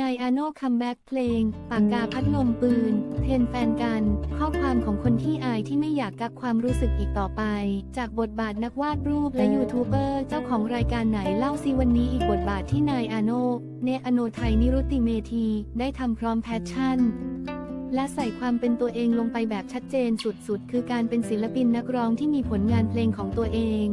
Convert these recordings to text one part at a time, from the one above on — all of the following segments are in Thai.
นายอาโนคัมแบ็กเพลง ปากกาพัดลมปืน เทรนแฟนกัน ข้อความของคนที่อายที่ไม่อยากกักความรู้สึกอีกต่อไป จากบทบาทนักวาดรูปและยูทูบเบอร์ เจ้าของรายการไหนเล่าซิวันนี้อีกบทบาทที่นายอาโนเนอโนไทยนิรุตติเมธี ได้ทำพร้อมแพชชั่นและใส่ความเป็นตัวเองลงไปแบบชัดเจนสุดๆ คือการเป็นศิลปินนักร้องที่มีผลงานเพลงของตัวเอง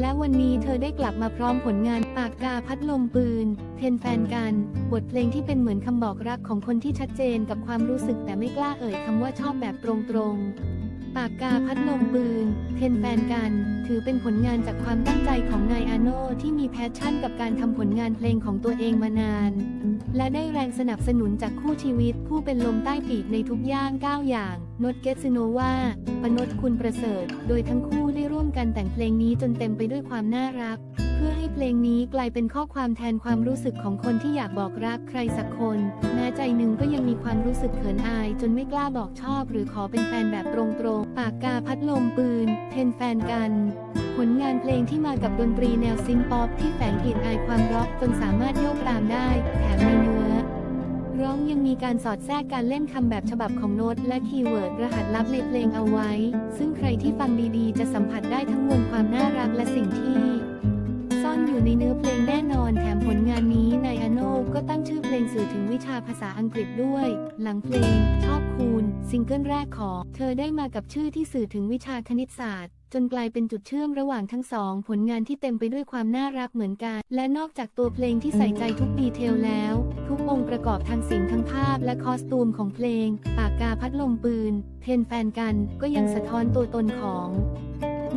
และวันนี้เธอได้กลับมาพร้อมผลงานปากกาพัดลมปืน เทนแฟนกัน บทเพลงที่เป็นเหมือนคำบอกรักของคนที่ชัดเจนกับความรู้สึกแต่ไม่กล้าเอ่ยคำว่าชอบแบบตรงๆ ปากกาพัดลมปืน เทนแฟนกัน ถือเป็นผลงานจากความตั้งใจของนายอาโนที่มีแพชชั่นกับการทำผลงานเพลงของตัวเองมานาน และได้แรงสนับสนุนจากคู่ชีวิต ผู้เป็นลมใต้ปีกในทุกย่างก้าวอย่างนดเกตซิโนวาปนดคุณประเสริฐ โดยทั้งคู่ได้ กันแต่งเพลงนี้จนเต็มไปด้วยความน่ารัก เพื่อให้เพลงนี้กลายเป็นข้อความแทนความรู้สึกของคนที่อยากบอกรักใครสักคนแม้ใจหนึ่งก็ยังมีความรู้สึกเขินอาย จนไม่กล้าบอกชอบ หรือขอเป็นแฟนแบบตรงๆ ปากกาพัดลมปืน เทนแฟนกันผลงานเพลงที่มากับดนตรีแนวซินป๊อปที่แฝงกลิ่นอายความร็อกจนสามารถโยกตามได้ มีการสอดแทรกการเล่นคำแบบฉบับของโน้ตและคีย์เวิร์ดรหัสลับในเพลงเอาไว้ ซึ่งใครที่ฟังดีๆ จะสัมผัสได้ทั้งมวลความน่ารักและสิ่งที่ ซ่อนอยู่ในเนื้อเพลงแน่นอนแถมผลงานนี้นายอโนก็ตั้งชื่อเพลงสื่อถึงวิชาภาษาอังกฤษด้วย หลังเพลง ชอบคูณซิงเกิลแรกของ เธอได้มากับชื่อที่สื่อถึงวิชาคณิตศาสตร์ จนกลายเป็นจุดเชื่อมระหว่างทั้งสอง ผลงานที่เต็มไปด้วยความน่ารักเหมือนกัน และนอกจากตัวเพลงที่ใส่ใจทุกดีเทลแล้ว ทุกองค์ประกอบทางเสียงทั้งภาพและคอสตูมของเพลง ปากกาพัดลมปืนเทรนแฟนกันก็ยังสะท้อนตัวตนของ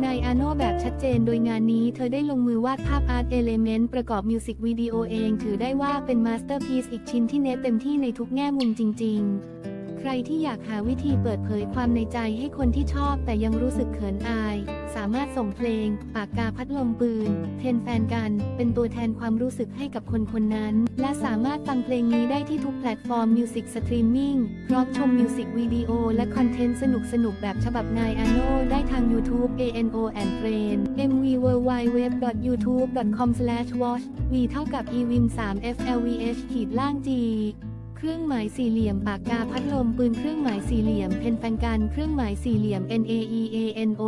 นายอาโนแบบชัดเจนโดยงานนี้เธอได้ลงมือวาดภาพอาร์ตเอเลเมนต์ประกอบมิวสิกวิดีโอเอง ถือได้ว่าเป็นมาสเตอร์พีซอีกชิ้นที่เน้นเต็มที่ในทุกแง่มุมจริง ๆ ใครที่อยากหาวิธีเปิดเผยความในใจให้คนที่ชอบแต่ยังรู้สึกเขินอาย สามารถส่งเพลง ปากกาพัดลมปืน เทนแฟนกัน เป็นตัวแทนความรู้สึกให้กับคนคนนั้น และสามารถฟังเพลงนี้ได้ที่ทุกแพลตฟอร์มมิวสิกสตรีมมิ่งพร้อมชมมิวสิกวิดีโอและคอนเทนต์สนุกๆแบบฉบับนายอาโนได้ทาง YouTube ANO and Friend MV www.youtube.com/watch V เท่ากับ EWIM 3 FLVH ขีดล่าง G เครื่องหมายสี่เหลี่ยมปากกาพัดลมปืนเครื่องหมายสี่เหลี่ยมเพนแฟนกันเครื่องหมายสี่เหลี่ยม NAEANO